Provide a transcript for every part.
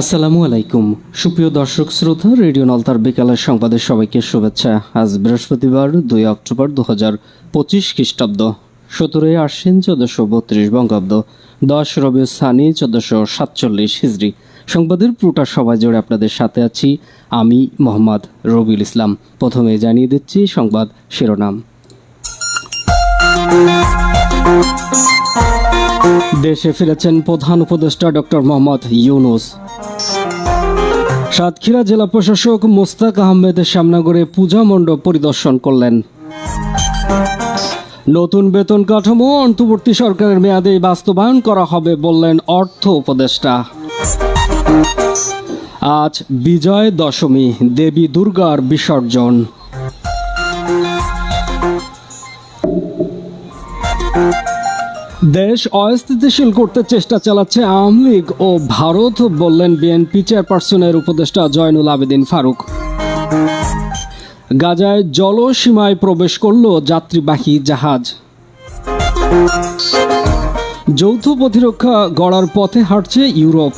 আসসালামু আলাইকুম। সুপ্রিয় দর্শক, শ্রোতা, রেডিও নলতার বিকালের সংবাদের সবাইকে শুভেচ্ছা। আজ বৃহস্পতিবার, দুই অক্টোবর দু হাজার পঁচিশ খ্রিস্টাব্দ। সতেরোই আশ্বিন, চোদ্দশো বত্রিশ বঙ্গাব্দ। দশ রবি সানি, চোদ্দশো সাতচল্লিশ হিজড়ি সংবাদের পুরোটা সবাই জুড়ে আপনাদের সাথে আছি আমি মোহাম্মদ রবিউল ইসলাম। প্রথমে জানিয়ে দিচ্ছি সংবাদ শিরোনাম। দেশে ফিরেছেন প্রধান উপদেষ্টা ডক্টর মোহাম্মদ ইউনুস। সাতক্ষীরা জেলা প্রশাসক মোস্তাক আহমেদের সামনাগরে পূজা মণ্ডপ পরিদর্শন করলেন। নতুন বেতন কাঠামো অন্তর্বর্তী সরকারের মেয়াদে বাস্তবায়ন করা হবে বললেন অর্থ উপদেষ্টা। আজ বিজয় দশমী, দেবী দুর্গার বিসর্জন। দেশ অস্থিতিশীল করতে চেষ্টা চালাচ্ছে আওয়ামী লীগ ও ভারত, বললেন বিএনপি চেয়ারপারসনের উপদেষ্টা জয়নুল আবেদিন ফারুক। গাজায় জলসীমায় প্রবেশ করল যাত্রীবাহী জাহাজ। যৌথ প্রতিরক্ষা গড়ার পথে হাঁটছে ইউরোপ।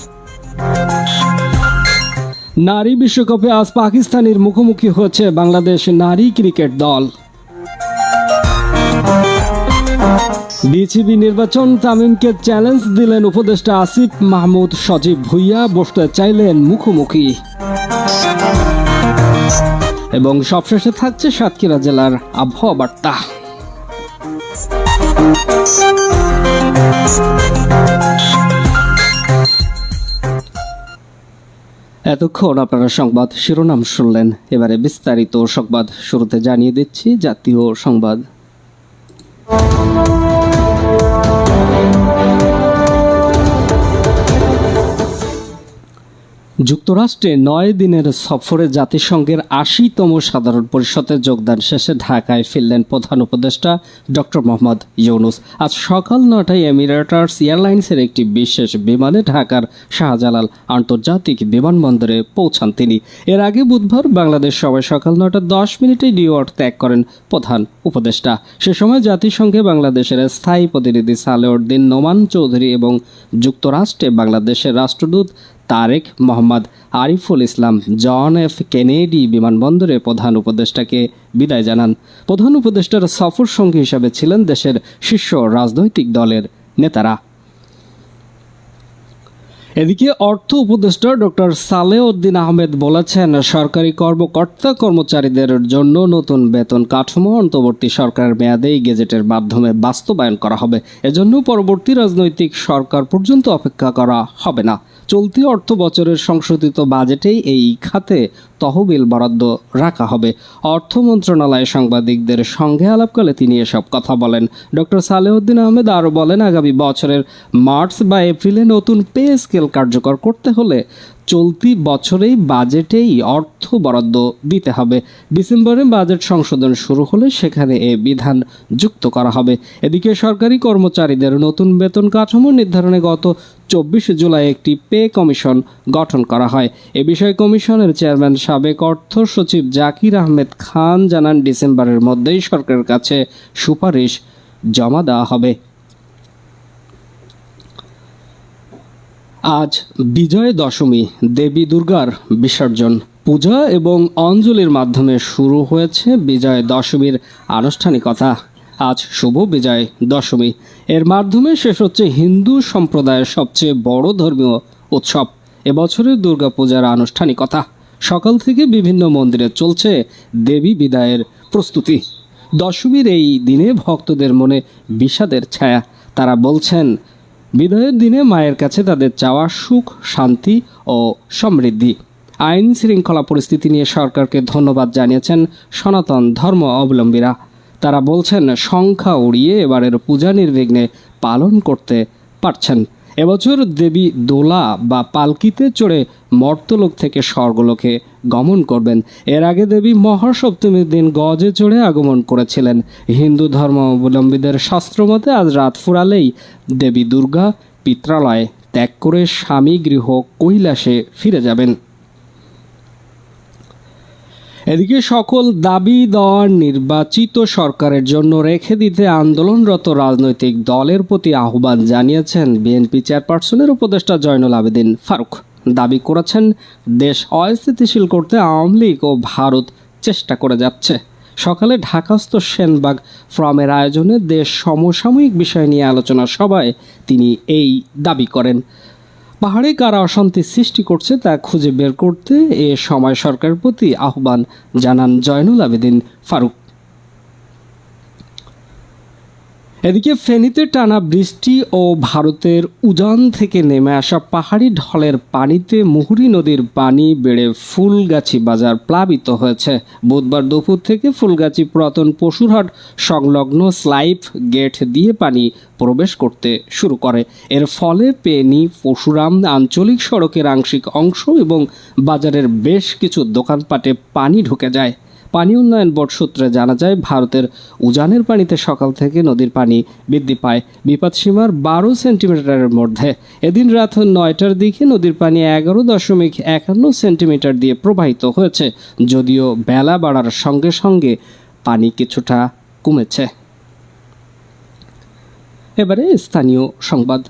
নারী বিশ্বকাপে আজ পাকিস্তানের মুখোমুখি হয়েছে বাংলাদেশ নারী ক্রিকেট দল। বিসিবি নির্বাচন, তামিমকে চ্যালেঞ্জ দিলেন উপদেষ্টা আসিফ মাহমুদ। সজীব ভুইয়া বসতে চাইলেন মুখোমুখি। এবং সবশেষে থাকছে সাতক্ষীরা জেলার আবহাওয়া বার্তা এতক্ষণ আপনারা সংবাদ শিরোনাম শুনলেন। এবারে বিস্তারিত সংবাদ শুরুতে জানিয়ে দিচ্ছি জাতীয় সংবাদ। যুক্তরাষ্ট্রে নয় দিনের সফরে জাতিসংঘের আশিতম সাধারণ পরিষদে যোগদান শেষে ঢাকায় ফিরলেন প্রধান উপদেষ্টা ডক্টর মোহাম্মদ ইউনুস। আজ সকাল নটায় এমিরেটার্স এয়ারলাইন্সের একটি বিশেষ বিমানে ঢাকার শাহজালাল আন্তর্জাতিক বিমানবন্দরে পৌঁছান তিনি। এর আগে বুধবার বাংলাদেশ সবাই সকাল নটা দশ মিনিটে নিউইয়র্ক ত্যাগ করেন প্রধান উপদেষ্টা। সে সময় জাতিসংঘে বাংলাদেশের স্থায়ী প্রতিনিধি সালেউদ্দিন নোমান চৌধুরী এবং যুক্তরাষ্ট্রে বাংলাদেশের রাষ্ট্রদূত Tarek Mohammad Ariful Islam John F Kennedy বিমানবন্দরে প্রধান উপদেষ্টাকে বিদায় জানান। প্রধান উপদেষ্টার সফর সঙ্গী হিসাবে ছিলেন দেশের শীর্ষ রাজনৈতিক দলের নেতারা। এদিকে অর্থ উপদেষ্টা ডক্টর সালেউদ্দিন আহমেদ বলেছেন, সরকারি কর্মকর্তা কর্মচারীদের জন্য নতুন বেতন কাঠামো অন্তর্বর্তী সরকারের মেয়াদে এই গেজেটের মাধ্যমে বাস্তবায়ন করা হবে। এজন্য পরবর্তী রাজনৈতিক সরকার পর্যন্ত অপেক্ষা করা হবে না। চলতি অর্থ বছরের সংশোধিত বাজেটেই এই খাতে তহবিল বরাদ্দ রাখা হবে। অর্থ মন্ত্রণালয় সাংবাদিকদের সঙ্গে আলাপকালে তিনি এসব কথা বলেন। ডক্টর সালেউদ্দিন আহমেদ আরও বলেন, আগামী বছরের মার্চ বা এপ্রিলে নতুন পে স্কেল কার্যকর করতে হলে চলতি বছরেই বাজেটেই অর্থ বরাদ্দ দিতে হবে। ডিসেম্বরে বাজেট সংশোধন শুরু হলে সেখানে এ বিধান যুক্ত করা হবে। এদিকে সরকারি কর্মচারীদের নতুন বেতন কাঠামো নির্ধারণে গত চব্বিশে জুলাই একটি পে কমিশন গঠন করা হয়। এ বিষয়ে কমিশনের চেয়ারম্যান সাবেক অর্থ সচিব জাকির আহমেদ খান জানান, ডিসেম্বরের মধ্যেই সরকারের কাছে সুপারিশ জমা দেওয়া হবে। আজ বিজয় দশমী, দেবী দুর্গার বিসর্জন। পূজা এবং অঞ্জলির মাধ্যমে শুরু হয়েছে বিজয় দশমীর আনুষ্ঠানিকতা। আজ শুভ বিজয় দশমী। এর মাধ্যমে শেষ হচ্ছে হিন্দু সম্প্রদায়ের সবচেয়ে বড় ধর্মীয় উৎসব। এবছরের দুর্গাপূজার আনুষ্ঠানিকতা। সকাল থেকে বিভিন্ন মন্দিরে চলছে দেবী বিদায়ের প্রস্তুতি। দশমীর এই দিনে ভক্তদের মনে বিষাদের ছায়া। তারা বলছেন, বিদায়ের দিনে মায়ের কাছে তাদের চাওয়া সুখ, শান্তি ও সমৃদ্ধি। আইন শৃঙ্খলা পরিস্থিতি নিয়ে সরকারকে ধন্যবাদ জানিয়েছেন সনাতন ধর্ম অবলম্বীরা তারা বলছেন, সংখ্যা উড়িয়ে এবারের পূজা নির্বিঘ্নে পালন করতে পারছেন। এবছর দেবী দোলা বা পালকিতে চড়ে মর্তলোক থেকে স্বর্গলোকে গমন করবেন। এর আগে দেবী মহাসপ্তমীর দিন গজে চড়ে আগমন করেছিলেন। হিন্দু ধর্মাবলম্বীদের শাস্ত্রমতে আজ রাত ফুরালেই দেবী দুর্গা পিত্রালয় ত্যাগ করে স্বামী গৃহ কৈলাসে ফিরে যাবেন। এদিকে সকল দাবি দেওয়ার নির্বাচিত সরকারের জন্য রেখে দিতে আন্দোলনরত রাজনৈতিক দলের প্রতি আহ্বান জানিয়েছেন বিএনপি চেয়ারপারসনের উপদেষ্টা জয়নুল আবেদিন ফারুক। দাবি করেছেন, দেশ অস্থিতিশীল করতে আওয়ামী লীগ ও ভারত চেষ্টা করে যাচ্ছে। সকালে ঢাকাস্থ সেনবাগ ফ্রমের আয়োজনে দেশ সমসাময়িক বিষয় নিয়ে আলোচনা সভায় তিনি এই দাবি করেন। পাহাড়ে কারা অশান্তি সৃষ্টি করছে তা খুঁজে বের করতে এ সময় সরকারের প্রতি আহ্বান জানান জয়নুল আবেদিন ফারুক। এদিকে ফেনীতে টানা বৃষ্টি ও ভারতের উজান থেকে নেমে আসা পাহাড়ি ঢলের পানিতে মুহুরী নদীর পানি বেড়ে ফুলগাছি বাজার প্লাবিত হয়েছে। বুধবার দুপুর থেকে ফুলগাছি পুরাতন পশুরহাট সংলগ্ন স্লাইপ গেট দিয়ে পানি প্রবেশ করতে শুরু করে। এর ফলে পেনি, পশুরাম, আঞ্চলিক সড়কের আংশিক অংশ এবং বাজারের বেশ কিছু দোকানপাটে পানি ঢুকে যায়। পানি উন্নয়ন বোর্ড সূত্রে জানা যায়, ভারতের উজানের পানিতে সকাল থেকে নদীর পানি বৃদ্ধি পায়। বিপদসীমার বারো সেন্টিমিটারের মধ্যে। এদিন রাত নয়টার দিকে নদীর পানি এগারো দশমিক একান্ন সেন্টিমিটার দিয়ে প্রবাহিত হয়েছে। যদিও বেলা বাড়ার সঙ্গে সঙ্গে পানি কিছুটা কমেছে। এবারে স্থানীয় সংবাদ।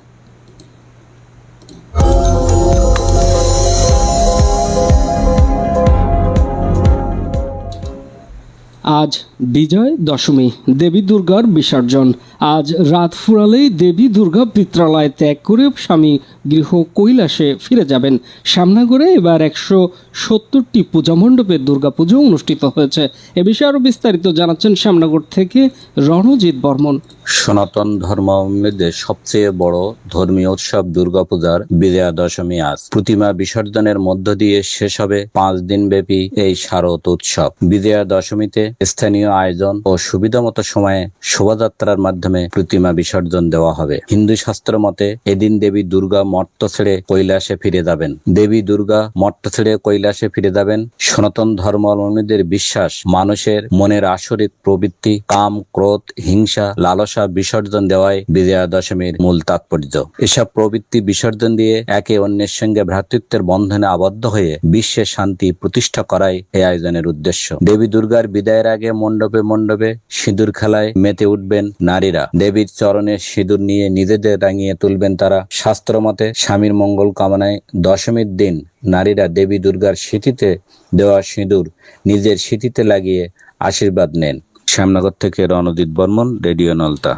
আজ বিজয় দশমী দেবী দুর্গার বিসর্জন। আজ রাত ফুরালেই দেবী দুর্গা পিত্রালয় ত্যাগ করে স্বামী গৃহ কৈলাসে ফিরে যাবেন। সামনাগড়ে এবার একশো সত্তরটি পূজা মণ্ডপে দুর্গাপুজো অনুষ্ঠিত হয়েছে। এ বিষয়ে আরও বিস্তারিত জানাচ্ছেন শ্যামনগর থেকে রণজিৎ বর্মন। সনাতন ধর্মাবলম্বীদের সবচেয়ে বড় ধর্মীয় উৎসব দুর্গাপূজার বিজয়া দশমী আজ। প্রতিমা বিসর্জনের মধ্য দিয়ে শেষ হবে পাঁচ দিন ব্যাপী এই শারদ উৎসব। বিজয়া দশমীতে স্থানীয় আয়োজন ও সুবিধামতো সময়ে শোভাযাত্রার মাধ্যমে প্রতিমা বিসর্জন দেওয়া হবে। হিন্দু শাস্ত্র মতে, এদিন দেবী দুর্গা মর্ত ছেড়ে কৈলাসে ফিরে যাবেন। দেবী দুর্গা মর্ত ছেড়ে কৈলাসে ফিরে যাবেন। সনাতন ধর্মাবলম্বীদের বিশ্বাস, মানুষের মনের আসরিক প্রবৃত্তি, কাম, ক্রোধ, হিংসা, লালসা বিসর্জন দেওয়াই বিজয়া দশমীর মূল তাৎপর্য। এসব প্রবৃত্তি বিসর্জন দিয়ে একে অন্যের সঙ্গে ভ্রাতৃত্বের বন্ধনে আবদ্ধ হয়ে বিশ্বে শান্তি প্রতিষ্ঠা করাই এই আয়োজনের উদ্দেশ্য। দেবী দুর্গার বিদায়ের আগে মণ্ডপে মণ্ডপে সিঁদুর খেলায় মেতে উঠবেন নারীরা। দেবীর চরণে সিঁদুর নিয়ে নিজেদের রাঙিয়ে তুলবেন তারা। শাস্ত্র মতে স্বামীর মঙ্গল কামনায় দশমীর দিন নারীরা দেবী দুর্গার স্মৃতিতে দেওয়া সিঁদুর নিজের স্মৃতিতে লাগিয়ে আশীর্বাদ নেন। শ্যামনগর থেকে রণজিৎ বর্মন, রেডিও নলতা।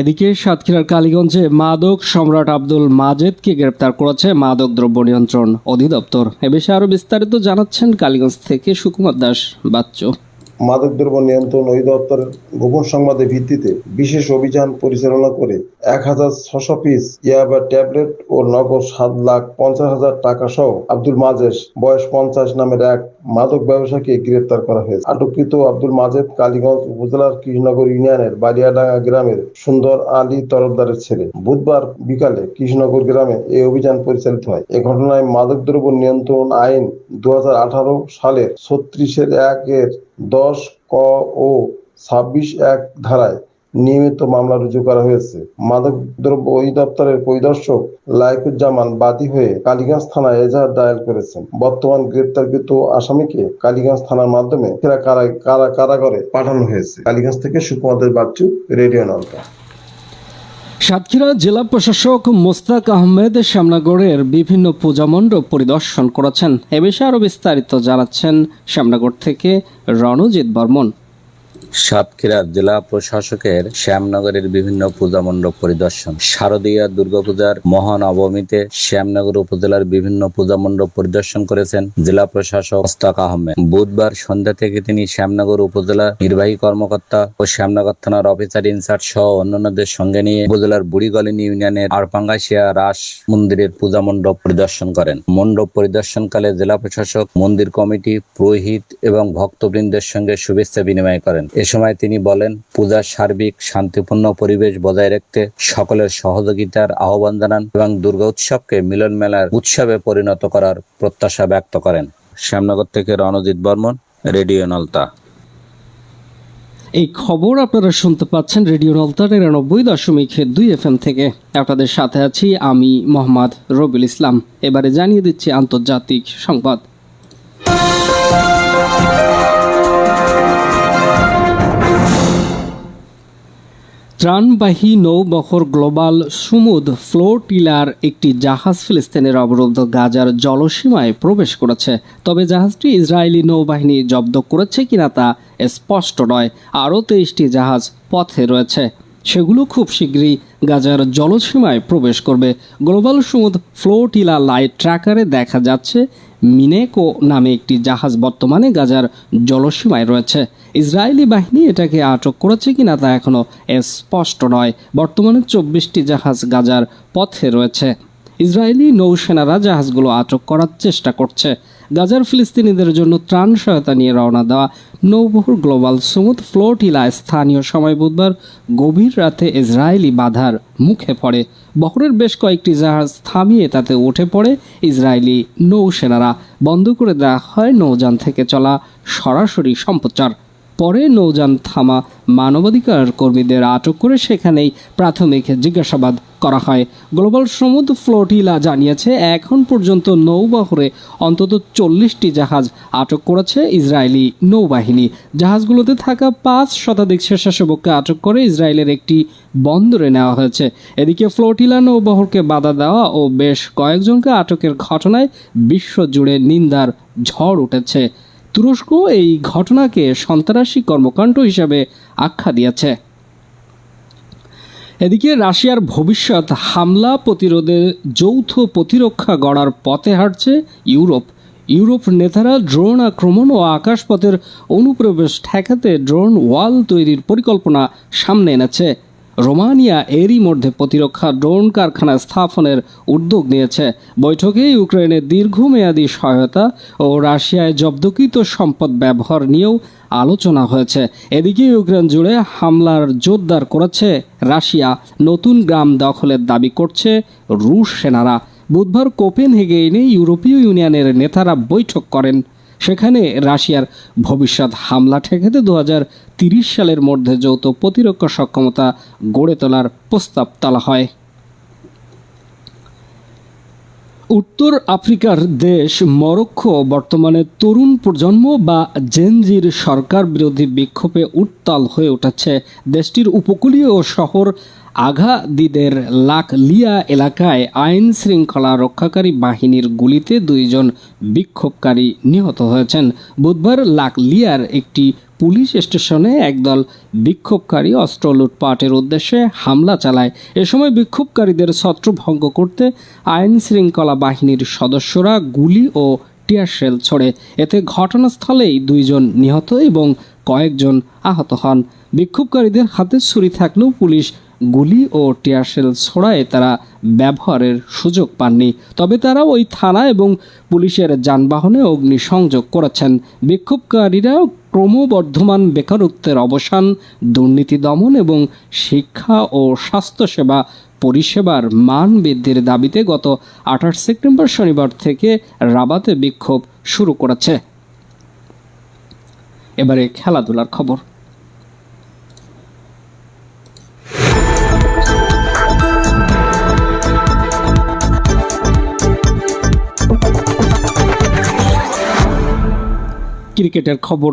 এদিকে সাতক্ষীরার কালীগঞ্জে মাদক সম্রাট আব্দুল মাজেদকে গ্রেপ্তার করেছে মাদক দ্রব্য নিয়ন্ত্রণ অধিদপ্তর। এ বিষয়ে আরও বিস্তারিত জানাচ্ছেন কালীগঞ্জ থেকে সুকুমার দাস বাচ্চু। মাদকদ্রব্য নিয়ন্ত্রণ অধিদপ্তরের গোপন সংবাদের ভিত্তিতে বিশেষ অভিযান পরিচালনা করে এক হাজার ছশো পিস ইয়াবা ট্যাবলেট ও নগদ সাত লাখ পঞ্চাশ হাজার টাকা সহ আব্দুল মাজেস বয়স পঞ্চাশ নামের এক মাদক ব্যবসাকে গ্রেপ্তার করা হয়েছে। আটককৃত আব্দুল মাজেদ কালীগঞ্জ উপজেলার কৃষ্ণনগর ইউনিয়নের বালিয়াডাঙ্গা গ্রামের সুন্দর আলী তরফদারের ছেলে। বুধবার বিকালে কৃষ্ণনগর গ্রামে এই অভিযান পরিচালিত হয়। এ ঘটনায় মাদকদ্রব্য নিয়ন্ত্রণ আইন দু হাজার আঠারো সালের ছত্রিশের একের দশ ক ও ছাব্বিশ এক ধারায় নিয়মিত মামলা রুজু করা হয়েছে। মাদক দ্রব্য অধিদপ্তরের পরিদর্শক লাইকুজ্জামান বাদী হয়ে কালীগঞ্জ থানায় এজাহার দায়ের করেছেন। বর্তমান গ্রেপ্তারকৃত আসামিকে কালীগঞ্জ থানার মাধ্যমে কারাগারে পাঠানো হয়েছে। কালীগঞ্জ থেকে সুকুমাদের বাচ্চু, রেডিও নলকা সাতক্ষীরা জেলা প্রশাসক মোস্তাক আহমেদ শ্যামনগরের বিভিন্ন পূজা মণ্ডপ পরিদর্শন করেছেন। এ বিষয়ে আরও বিস্তারিত জানাচ্ছেন শ্যামনগর থেকে রণজিৎ বর্মন। সাতক্ষীরা জেলা প্রশাসকের শ্যামনগরের বিভিন্ন পূজা মণ্ডপ পরিদর্শন। শারদীয়া দুর্গাপূজার মহানবমীতে শ্যামনগর উপজেলার বিভিন্ন পূজা মণ্ডপ পরিদর্শন করেছেন জেলা প্রশাসক মোস্তাক আহমেদ। বুধবার সন্ধ্যা থেকে তিনি শ্যামনগর উপজেলা নির্বাহী কর্মকর্তা ও শ্যামনগর থানার অফিসার ইনচার্জ সহ অন্যান্যদের সঙ্গে নিয়ে উপজেলার বুড়িগলিনী ইউনিয়নের আরপাঙ্গাশিয়া রাস মন্দিরের পূজা মণ্ডপ পরিদর্শন করেন। মণ্ডপ পরিদর্শনকালে জেলা প্রশাসক, মন্দির কমিটি, পুরোহিত এবং ভক্তবৃন্দের সঙ্গে শুভেচ্ছা বিনিময় করেন। এ সময় তিনি বলেন পূজার সার্বিক শান্তিপূর্ণ পরিবেশ বজায় রাখতে সকলের সহযোগিতার আহ্বান জানান এবং দুর্গা উৎসবকে মিলন মেলার উৎসবে পরিণত করার প্রত্যাশা ব্যক্ত করেন। শ্যামনগর থেকে রণজিৎ বর্মন রেডিও নলতা। এই খবর আপনারা শুনতে পাচ্ছেন রেডিও নলতা নিরানব্বই দশমিক দুই এফ এম থেকে। আপনাদের সাথে আছি আমি মোহাম্মদ রবিল ইসলাম। এবারে জানিয়ে দিচ্ছি আন্তর্জাতিক সংবাদ। ত্রাণবাহী নৌবহর গ্লোবাল সুমুদ ফ্লোটিলার একটি জাহাজ ফিলিস্তিনের অবরুদ্ধ গাজার জলসীমায় প্রবেশ করেছে। তবে জাহাজটি ইসরায়েলি নৌবাহিনী জব্দ করেছে কিনা তা স্পষ্ট নয়। আরও তেইশটি জাহাজ পথে রয়েছে। সেগুলো খুব শীঘ্রই গাজার জলসীমায় প্রবেশ করবে। গ্লোবাল সমুদ ফ্লোটিলা লাইট ট্র্যাকারে দেখা যাচ্ছে, মিনেকো নামে একটি জাহাজ বর্তমানে গাজার জলসীমায় রয়েছে। ইসরায়েলি বাহিনী এটাকে আটক করেছে কিনা তা এখনও স্পষ্ট নয়। বর্তমানে চব্বিশটি জাহাজ গাজার পথে রয়েছে। ইসরায়েলি নৌসেনারা জাহাজগুলো আটক করার চেষ্টা করছে। গাজার ফিলিস্তিনিদের জন্য ত্রাণ সহায়তা নিয়ে রওনা দেওয়া নৌবহর গ্লোবাল সুমুদ ফ্লোটিলা স্থানীয় সময় বুধবার গভীর রাতে ইসরায়েলি বাধার মুখে পড়ে। বহরের বেশ কয়েকটি জাহাজ থামিয়ে তাতে উঠে পড়ে ইসরায়েলি নৌসেনারা। বন্ধ করে দেওয়া হয় নৌযান থেকে চলা সরাসরি সম্প্রচার। পরে নৌযান থামা মানবাধিকার কর্মীদের আটক করে সেখানেই প্রাথমিক জিজ্ঞাসাবাদ করা হয়। গ্লোবাল সমুদ্র ফ্লোটিলা জানিয়েছে, এখন পর্যন্ত নৌবহরে অন্তত চল্লিশটি জাহাজ আটক করেছে ইসরায়েলি নৌবাহিনী। জাহাজগুলোতে থাকা পাঁচ শতাধিক স্বেচ্ছাসেবককে আটক করে ইসরায়েলের একটি বন্দরে নেওয়া হয়েছে। এদিকে ফ্লোটিলা নৌবহরকে বাধা দেওয়া ও বেশ কয়েকজনকে আটকের ঘটনায় বিশ্বজুড়ে নিন্দার ঝড় উঠেছে। তুরস্ক এই ঘটনাকে সন্ত্রাসী কর্মকাণ্ড হিসেবে আখ্যা দিয়েছে। এদিকে রাশিয়ার ভবিষ্যৎ হামলা প্রতিরোধে যৌথ প্রতিরক্ষা গড়ার পথে হাঁটছে ইউরোপ। ইউরোপ নেতারা ড্রোন আক্রমণ ও আকাশপথের অনুপ্রবেশ ঠেকাতে ড্রোন ওয়াল তৈরির পরিকল্পনা সামনে এনেছে। রোমানিয়া এরই মধ্যে প্রতিরক্ষা ড্রোন কারখানা স্থাপনের উদ্যোগ নিয়েছে। বৈঠকে ইউক্রেনের দীর্ঘমেয়াদী সহায়তা ও রাশিয়ায় জব্দকৃত সম্পদ ব্যবহার নিয়েও আলোচনা হয়েছে। এদিকে ইউক্রেন জুড়ে হামলার জোরদার করেছে রাশিয়া। নতুন গ্রাম দখলের দাবি করছে রুশ সেনারা। বুধবার কোপেন কোপেনহেগেইনে ইউরোপীয় ইউনিয়নের নেতারা বৈঠক করেন। সেখানে রাশিয়ার ভবিষ্যৎ হামলা ঠেকাতে দু সালের মধ্যে যৌথ প্রতিরক্ষা সক্ষমতা গড়ে তোলার প্রস্তাব তোলা হয়। উত্তর আফ্রিকার দেশ মরক্কো বর্তমানে তরুণ প্রজন্ম বা জেনজির সরকার বিরোধী বিক্ষোভে উত্তাল হয়ে উঠেছে। দেশটির উপকূলীয় শহর আঘাদিদের লাকলিয়া এলাকায় আইন শৃঙ্খলা রক্ষাকারী বাহিনীর গুলিতে দুইজন বিক্ষোভকারী নিহত হয়েছেন। বুধবার লাকলিয়ার একটি পুলিশ স্টেশনে একদল বিক্ষোভকারী অস্ত্র লুটপাটের উদ্দেশ্যে হামলা চালায়। এ সময় বিক্ষোভকারীদের ছত্রভঙ্গ করতে আইন শৃঙ্খলা বাহিনীর সদস্যরা গুলি ও টিয়ারশেল ছড়ে। এতে ঘটনাস্থলেই দুইজন নিহত এবং কয়েকজন আহত হন। বিক্ষোভকারীদের হাতে ছুরি থাকলেও পুলিশ গুলি ও টিয়ারশেল ছড়ায় তারা ব্যবহারের সুযোগ পাননি। তবে তারা ওই থানা এবং পুলিশের যানবাহনে অগ্নিসংযোগ করেছেন। বিক্ষোভকারীরা ক্রমবর্ধমান বেকারত্বের অবসান, দুর্নীতি দমন এবং শিক্ষা ও স্বাস্থ্যসেবা পরিষেবার মান বৃদ্ধির দাবিতে গত আঠাশ সেপ্টেম্বর শনিবার থেকে রাবাতে বিক্ষোভ শুরু করেছে। এবারে খেলাধুলার খবর। ক্রিকেটের খবর।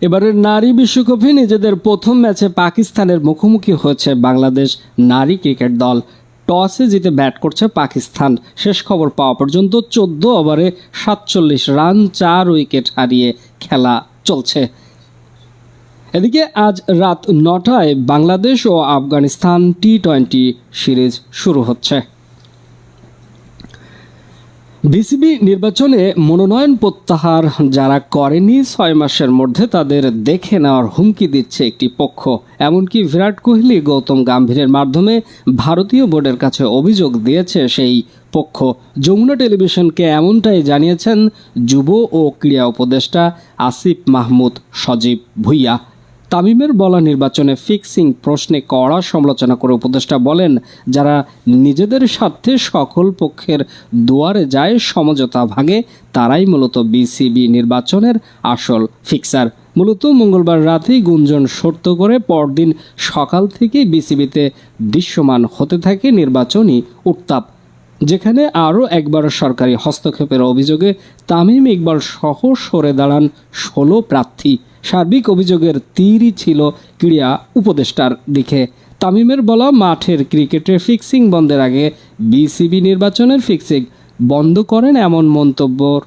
এবারের নারী বিশ্বকাপে নিজেদের প্রথম ম্যাচে পাকিস্তানের মুখোমুখি হয়েছে বাংলাদেশ নারী ক্রিকেট দল। টসে জিতে ব্যাট করছে পাকিস্তান। শেষ খবর পাওয়া পর্যন্ত চোদ্দ ওভারে সাতচল্লিশ রান, চার উইকেট হারিয়ে খেলা চলছে। এদিকে আজ রাত নটায় বাংলাদেশ ও আফগানিস্তান টি টোয়েন্টি সিরিজ শুরু হচ্ছে। বিসিবি নির্বাচনে মনোনয়ন প্রত্যাহার যারা করেনি ছয় মাসের মধ্যে তাদের দেখে নেওয়ার হুমকি দিচ্ছে একটি পক্ষ। এমনকি বিরাট কোহলি গৌতম গাম্ভীরের মাধ্যমে ভারতীয় বোর্ডের কাছে অভিযোগ দিয়েছে সেই পক্ষ। যমুনা টেলিভিশনকে এমনটাই জানিয়েছেন যুব ও ক্রীড়া উপদেষ্টা আসিফ মাহমুদ সজীব ভুইয়া। তামিমের বলা নির্বাচনে ফিক্সিং প্রশ্নে কড়া সমালোচনা করে উপদেষ্টা বলেন, যারা নিজেদের স্বার্থে সকল পক্ষের দুয়ারে যায়, সমঝোতা ভাগে তারাই মূলত বিসিবি নির্বাচনের আসল ফিক্সার। মূলত মঙ্গলবার রাতেই গুঞ্জন সত্য করে পরদিন সকাল থেকে বিসিবিতে দৃশ্যমান হতে থাকে নির্বাচনী উত্তাপ। যেখানে আরও একবার সরকারি হস্তক্ষেপের অভিযোগে তামিম ইকবাল সহ সরে দাঁড়ান ষোলো প্রার্থী। সার্বিক অভিযোগের তীরই ছিল ক্রীড়া উপদেষ্টার দিকে। তামিমের বলা মাঠের ক্রিকেটে ফিক্সিং বন্ধের আগে বিসিবি নির্বাচনের ফিক্সিং বন্ধ করেন এমন মন্তব্যর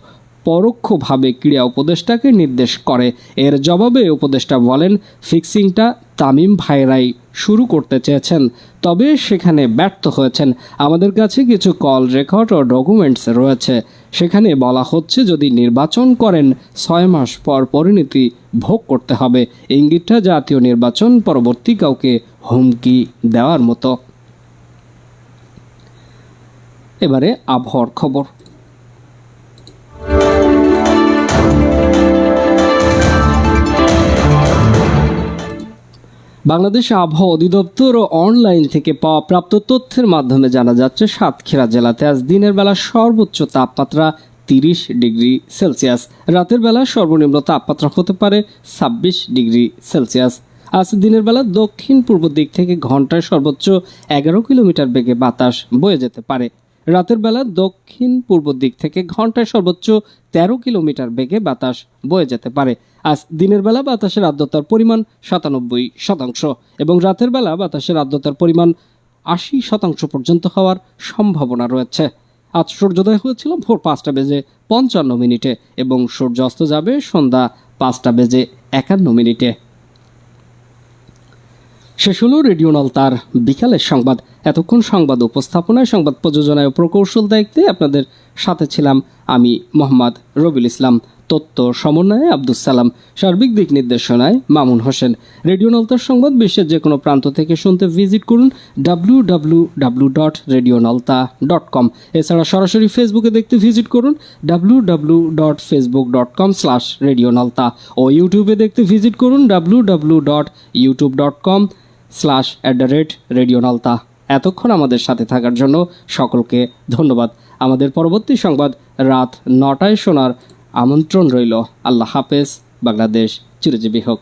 পরোক্ষভাবে ক্রীড়া উপদেষ্টাকে নির্দেশ করে। এর জবাবে উপদেষ্টা বলেন, ফিক্সিংটা তামিম ভাইরাই শুরু করতে চেয়েছেন, তবে সেখানে ব্যর্থ হয়েছেন। আমাদের কাছে কিছু কল রেকর্ড ও ডকুমেন্টস রয়েছে। সেখানে বলা হচ্ছে, যদি নির্বাচন করেন, ছয় মাস পর পরিণতি ভোগ করতে হবে। ইঙ্গিতটা, জাতীয় নির্বাচন পরবর্তী কাউকে হুমকি দেওয়ার মতো। এবারে আবহাওয়ার খবর। বাংলাদেশ আবহাওয়া অধিদপ্তর ও অনলাইন থেকে পাওয়া প্রাপ্ত তথ্যের মাধ্যমে জানা যাচ্ছে, সাতক্ষীরা জেলাতে আজ দিনের বেলা সর্বোচ্চ তাপমাত্রা তিরিশ ডিগ্রি সেলসিয়াস। রাতের বেলা সর্বনিম্ন তাপমাত্রা হতে পারে ছাব্বিশ ডিগ্রি সেলসিয়াস। আজ দিনের বেলা দক্ষিণ পূর্ব দিক থেকে ঘন্টায় সর্বোচ্চ এগারো কিলোমিটার বেগে বাতাস বয়ে যেতে পারে। রাতের বেলা দক্ষিণ পূর্ব দিক থেকে ঘন্টায় সর্বোচ্চ তেরো কিলোমিটার বেগে বাতাস বয়ে যেতে পারে। আজ দিনের বেলা বাতাসের আর্দ্রতার পরিমাণ সাতানব্বই শতাংশ এবং রাতের বেলা বাতাসের আর্দ্রতার পরিমাণ আশি শতাংশ পর্যন্ত হওয়ার সম্ভাবনা রয়েছে। আজ সূর্যোদয় হয়েছিল ভোর পাঁচটা বেজে পঞ্চান্ন মিনিটে এবং সূর্যাস্ত যাবে সন্ধ্যা পাঁচটা বেজে একান্ন মিনিটে। শেষ হলো রেডিও নল তার বিকালের সংবাদ। এতক্ষণ সংবাদ উপস্থাপনায়, সংবাদ প্রযোজনায় প্রকৌশল দায়িত্বে আপনাদের সাথে ছিলাম আমি মোহাম্মদ রবিল ইসলাম। তথ্য সমন্বয়ে আব্দুস সালাম, সার্বিক দিক নির্দেশনায় মামুন হোসেন। রেডিও নলতার সংবাদ বিশ্বের যে কোনো প্রান্ত থেকে শুনতে ভিজিট করুন W W W dot radio Nalta dot com এছাড়া সরাসরি ফেসবুকে দেখতে ভিজিট করুন W W dot Facebook dot com slash radio Nalta ও ইউটিউবে দেখতে ভিজিট করুন W W dot YouTube dot com slash at the rate radio Nalta এতক্ষণ আমাদের সাথে থাকার জন্য সকলকে ধন্যবাদ। আমাদের পরবর্তী সংবাদ রাত নটায় শোনার আমন্ত্রণ রইল। আল্লাহ হাফেজ। বাংলাদেশ। চিরজীবী হোক।